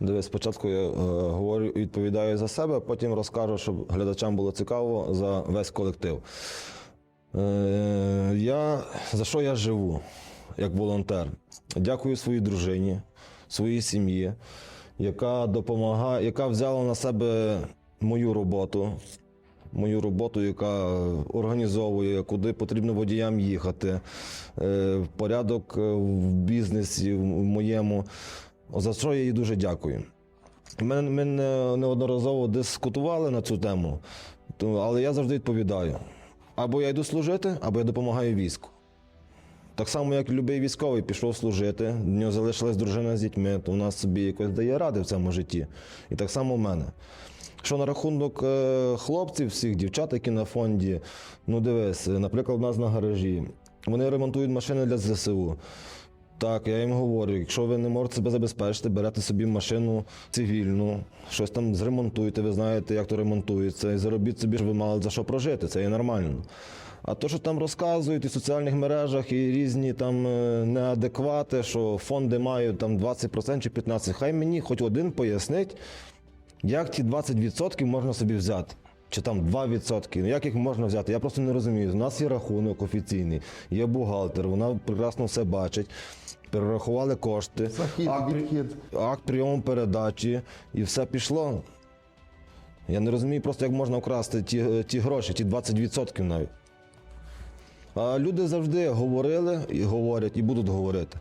Дивись, спочатку я е, говорю і відповідаю за себе, потім розкажу, щоб глядачам було цікаво за весь колектив. Е, я, за що я живу як волонтер? Дякую своїй дружині, своїй сім'ї, яка допомагає, яка взяла на себе мою роботу. Мою роботу, яка організовує, куди потрібно водіям їхати, е, порядок е, в бізнесі в моєму. За що я їй дуже дякую. Ми, ми не- неодноразово дискутували на цю тему, але я завжди відповідаю: або я йду служити, або я допомагаю війську. Так само, як будь-який військовий пішов служити, в нього залишилась дружина з дітьми, то вона собі якось дає ради в цьому житті. І так само в мене. Що на рахунок е, хлопців, всіх дівчат, які на фонді, ну дивись, наприклад, у нас на гаражі. Вони ремонтують машини для ЗСУ. Так, я їм говорю, якщо ви не можете себе забезпечити, берете собі машину цивільну, щось там зремонтуйте, ви знаєте, як то ремонтується, і заробіть собі, щоб ви мали за що прожити, це є нормально. А то, що там розказують і в соціальних мережах, і різні там е, неадеквати, що фонди мають там 20% чи 15%, хай мені хоч один пояснить, як ті 20% можна собі взяти. Чи там 2%, ну як їх можна взяти? Я просто не розумію. У нас є рахунок офіційний, є бухгалтер, вона прекрасно все бачить. Перерахували кошти, Захід, акт, відхід. акт прийому передачі, і все пішло. Я не розумію просто, як можна вкрасти ті, ті гроші, ті 20% навіть. А люди завжди говорили і говорять, і будуть говорити.